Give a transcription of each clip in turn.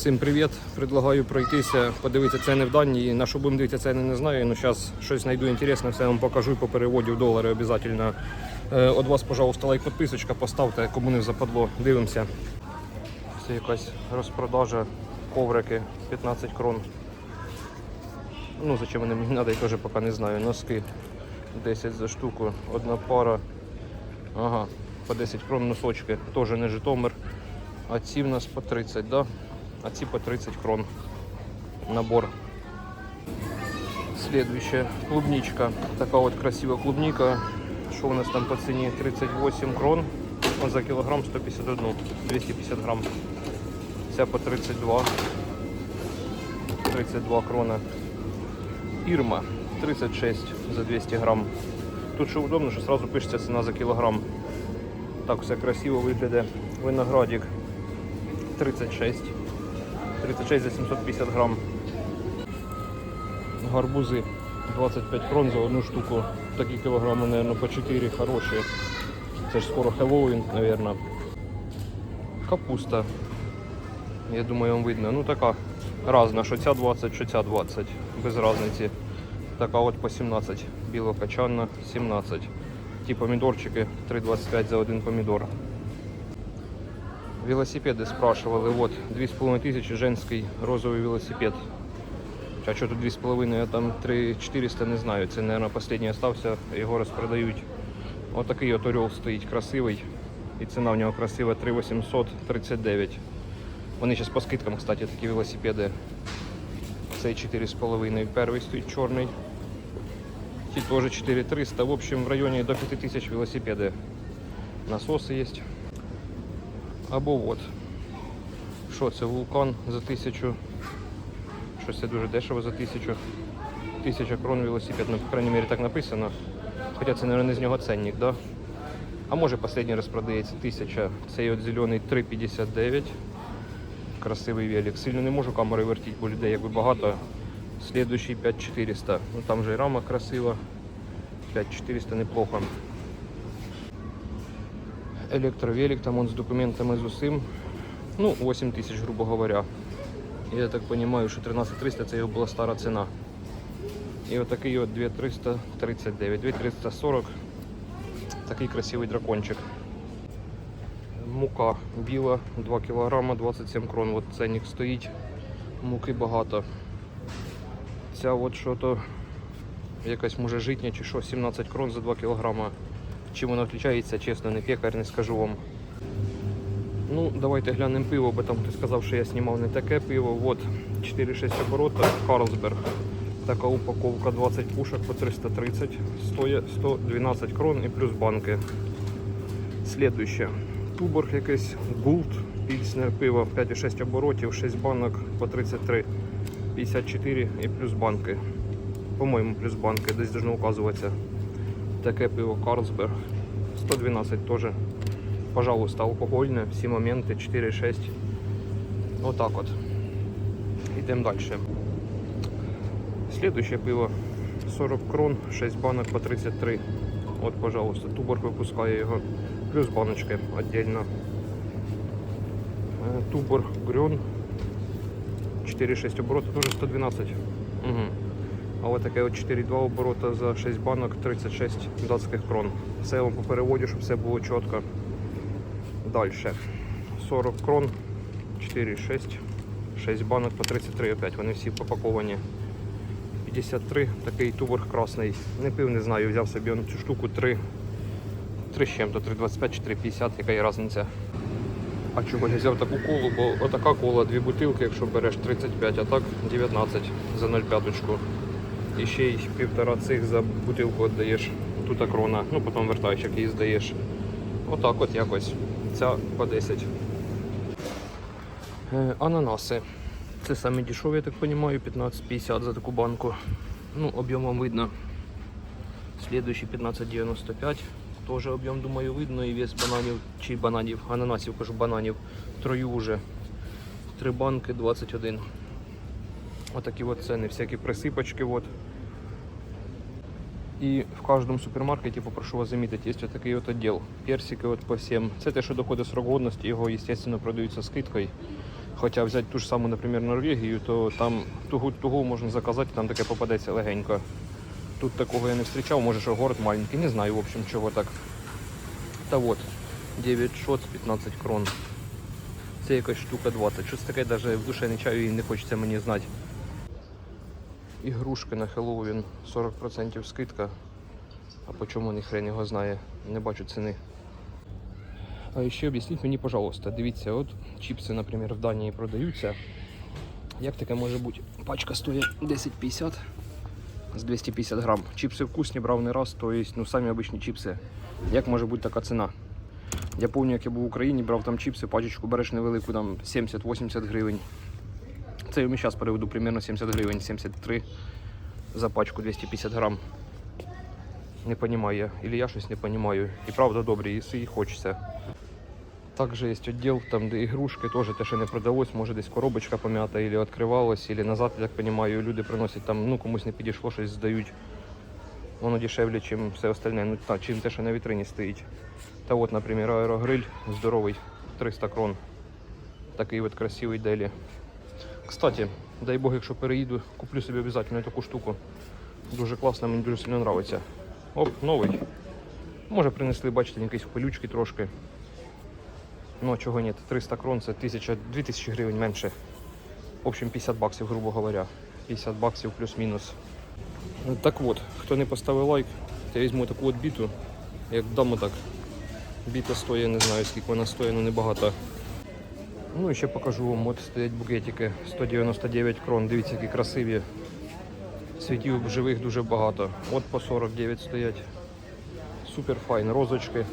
Всім привіт! Предлагаю пройтися, подивитися ціни в Данії. На що будемо дивитися ціни, не знаю. Ну зараз щось знайду інтересне, все вам покажу по переводі в долари обов'язково. Е, От вас, пожалуйста, лайк, підписочка, поставте, кому не западло. Дивимося. Це якась розпродажа, коврики 15 крон. Ну, зачем вони мені треба, я теж поки не знаю. Носки 10 за штуку, одна пара. Ага, по 10 крон носочки, теж не Житомир. А ці в нас по 30, да? А ці по 30 крон. Набор. Следующая клубничка. Така от красива клубника. Що у нас там по ціні? 38 крон. Ось за кілограм 151, 250 грам. Ця по 32. 32 крона. Ірма 36 за 200 грам. Тут що удобно, що сразу пишеться ціна за кілограм. Так все красиво виглядає. Виноградик 36. 36 за 750 грам. Гарбузи 25 крон за одну штуку. Такі кілограми, мабуть, по 4 хороші. Це ж скоро Хеллоуін, мабуть. Капуста. Я думаю, вам видно. Ну така разна, що ця 20, що ця 20. Без різниці. Така от по 17. Білокачанна 17. Ті помідорчики 3,25 за один помідор. Велосипеды спрашивали, вот 2500 женский розовый велосипед. А що тут 2,5, а там 3,400, не знаю. Це, мабуть, останній остався, його розпродають. Отакий от орел стоїть красивий. І ціна в нього красива 3,839. Вони зараз по скидкам, кстати, такі велосипеди. Цей 4,5. Перший стоїть чорний. Ті теж 4300. В общем, в районі до 5000 велосипеди. Насоси є. Або от. Що це? Вулкан за тисячу. Щось це дуже дешево за тисячу. Тисяча крон велосипед. Ну, по крайній мірі так написано. Хоча це, мабуть, не з нього ценник, да? А може останній раз продається тисяча. Цей от зелений 3,59. Красивий велик. Сильно не можу камерою вертіти, бо людей якби багато. Слідуючий 5400. Ну там же і рама красива. 5400 неплохо. Електровелик, там он з документами з усім. Ну, 8 тисяч, грубо говоря. Я так розумію, що 13300 це його була стара ціна. І отакий от 2339, 2340. Такий красивий дракончик. Мука біла, 2 кг, 27 крон. От ценник стоїть. Муки багато. Ця от що то якась може житня чи що, 17 крон за 2 кг. Чим вона відрізняється, чесно, не пекар, не скажу вам. Ну, давайте глянемо пиво, бо там хтось сказав, що я знімав не таке пиво. От 4,6 оборота, Карлсберг. Така упаковка 20 пушок по 330, стоїть 112 крон і плюс банки. Слідуще. Туборг якийсь Гулт, пільснер пиво 5,6 оборотів, 6 банок по 33, 54 і плюс банки. По-моєму, плюс банки, десь должно указуватися. Таке пиво Карлсберг. 112 теж. Пожалуйста, алкогольне, всі моменти 4,6. Отак от. Йдемо далі. Следующее пиво 40 крон, 6 банок по 33. От, пожалуйста, Туборг випускає його. Плюс баночки отдельно. Е, Туборг Грюн 4,6 оборота, теж 112. А от таке от 4,2 оборота за 6 банок 36 датських крон. Все я вам по переводі, щоб все було чітко. Далі. 40 крон, 4,6, 6 банок по 33 опять. Вони всі попаковані. 53, такий туборг красний. Не пив, не знаю, взяв собі он цю штуку 3, 3 з чим-то, 3,25 чи 3,50, яка є різниця. А чого я взяв таку колу, бо отака кола, дві бутилки, якщо береш 35, а так 19 за 0,5. І ще й півтора цих за бутилку віддаєш. Тут крона, ну потім вертаєш, як її здаєш. Отак от якось. Ця по 10. Е, ананаси. Це самі дешеві, я так розумію, 15,50 за таку банку. Ну, об'ємом видно. Слідуючий 15,95. Теж об'єм, думаю, видно. І вес бананів чи бананів, ананасів, кажу, бананів. Трою вже. Три банки 21. Отакі от ціни, всякі присипочки. От. І в кожному супермаркеті, попрошу вас замітити, є такий от відділ. Персики от по 7. Це те, що доходить срок годності, його, звісно, продаються з скидкою. Хоча взяти ту ж саму, наприклад, Норвегію, то там тугу, тугу можна заказати, там таке попадеться легенько. Тут такого я не зустрічав, може, що город маленький, не знаю, в общем, чого так. Та от, 9 шот, 15 крон. Це якась штука 20. Щось таке навіть в душі не чаю і не хочеться мені знати. Ігрушки на Хеллоуін 40% скидка. А по чому ні хрен його знає, не бачу ціни. А ще об'ясніть мені, пожалуйста, дивіться, от чіпси, наприклад, в Данії продаються. Як таке може бути? Пачка стоїть 10,50 з 250 грам. Чіпси вкусні, брав не раз, то є, ну самі обичні чіпси. Як може бути така ціна? Я пам'ятаю, як я був в Україні, брав там чіпси, пачечку береш невелику, там 70-80 гривень. Це я вам зараз переведу примерно 70 гривень, 73 за пачку 250 грам. Не розумію. Или я щось не розумію. І правда добрі, їсти і хочеться. Також є відділ, там, де ігрушки, теж те, що не продалось, може десь коробочка пом'ята, або відкривалась, або назад, я так розумію, люди приносять там, ну комусь не підійшло, щось здають. Воно дешевле, ніж все остальне, ну так, чим те, що на вітрині стоїть. Та от, наприклад, аерогриль здоровий, 300 крон. Такий от красивий делі. Кстати, дай Бог, якщо переїду, куплю собі обов'язково таку штуку. Дуже класно, мені дуже сильно подобається. Оп, новий. Може принесли, бачите, якісь пилючки трошки. Ну, чого ні, 300 крон це 1000, 2000 гривень менше. В общем, 50 баксів, грубо говоря. 50 баксів плюс-мінус. Ну, Так от, хто не поставив лайк, я візьму таку от біту. Як дамо так. Біта стоїть, не знаю скільки вона стоїть, але небагато. Ну і ще покажу вам, от стоять букетики 199 крон, дивіться, які красиві. Світів живих дуже багато. От по 49 стоять. Супер файн, розочки.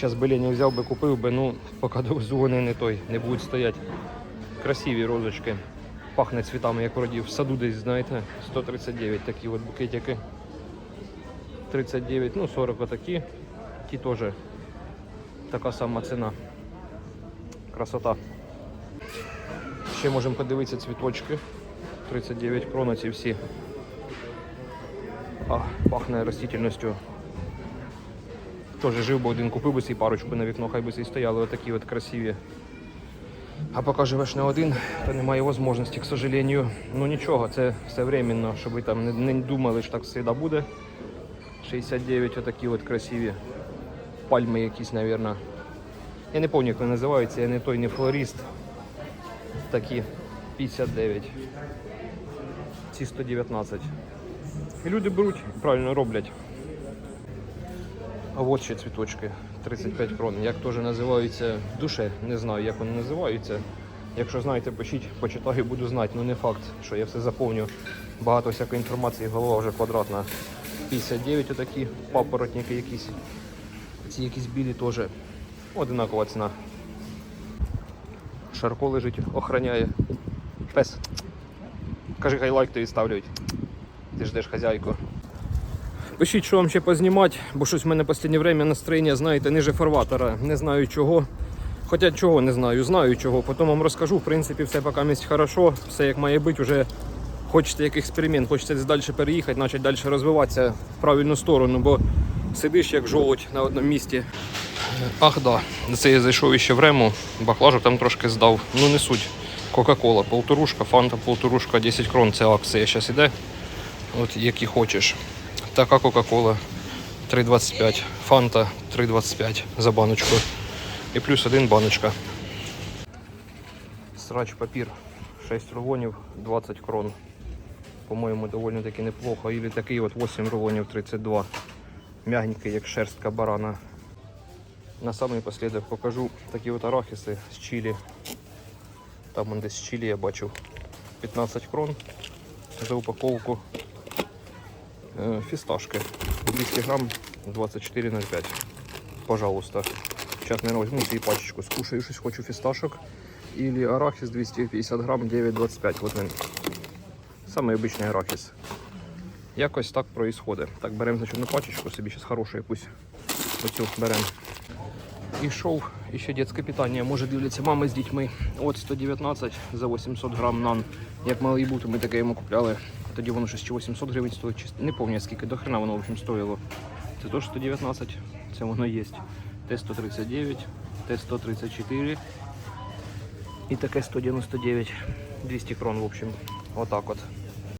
Зараз би Лені взяв би, купив би, ну поки довезу вони не той, не будуть стояти. Красиві розочки. Пахне цвітами, як вроді в саду десь, знаєте, 139 такі от букетики. 39, ну 40 отакі. Ті теж така сама ціна. Красота. Ще можемо подивитися цвіточки. 39 крон ці всі. А, пахне растительністю. Тоже жив би один, купив би цей парочку на вікно, хай би і стояли отакі от красиві. А поки живеш не один, то немає можливості, к сожалению. Ну нічого, це все временно, щоб ви там не, не думали, що так завжди буде. 69 отакі от красиві пальми якісь, мабуть. Я не пам'ятаю, як вони називаються, я не той, не флорист. Такі 59. Ці 119. І люди беруть, правильно роблять. А от ще цвіточки 35 крон. Як теж називаються душе, не знаю, як вони називаються. Якщо знаєте, пишіть, почитаю, буду знати. Ну не факт, що я все заповню. Багато всякої інформації, голова вже квадратна. 59 отакі папоротники якісь. Ці якісь білі теж. Одинакова ціна. Шарко лежить, охороняє. Пес. Кажи, хай лайк тобі ставлять. Ти ждеш хазяйку. Пишіть, що вам ще познімати, бо щось в мене останнє время настроєння, знаєте, ниже фарватера. Не знаю чого. Хоча чого не знаю, знаю чого. Потім вам розкажу. В принципі, все поки місць хорошо, все як має бути. Уже хочеться як експеримент, хочеться далі переїхати, почати далі розвиватися в правильну сторону, бо сидиш як жолудь на одному місці. Ах, да. Це я зайшов іще в Рему, баклажок там трошки здав. Ну не суть. Кока-кола, полторушка, фанта, полторушка, 10 крон. Це акція зараз іде. От які хочеш. Така Кока-кола 3,25, фанта 3,25 за баночку. І плюс один баночка. Срач папір 6 рулонів 20 крон. По-моєму, доволі таки неплохо. Или такий от 8 рулонів 32. Мягенький, як шерстка барана. На самий послідок покажу такі от арахіси з чилі. Там он десь чилі я бачив 15 крон за упаковку. Е, Фісташки 200 грам 24,05. Пожалуйста. Сейчас, наверное, возьму себе пачечку. Скушаю щось хочу фісташок. Или арахис 250 грам 9,25. Вот він. Самий обичний арахіс. Якось так происходит. Так, беремо значить, одну пачечку, собі зараз хорошу якусь оцю беремо. І шов, і ще дитяче питання. Може дивляться мами з дітьми. От 119 за 800 грам нан. Як малий був, то ми таке йому купляли. Тоді воно щось чи 800 гривень стоїть, чи не пам'ятаю скільки, до хрена воно в общем стоїло. Це теж 119, це воно є. Т-139, Т-134, І таке 199, 200 крон, в общем. Отак от.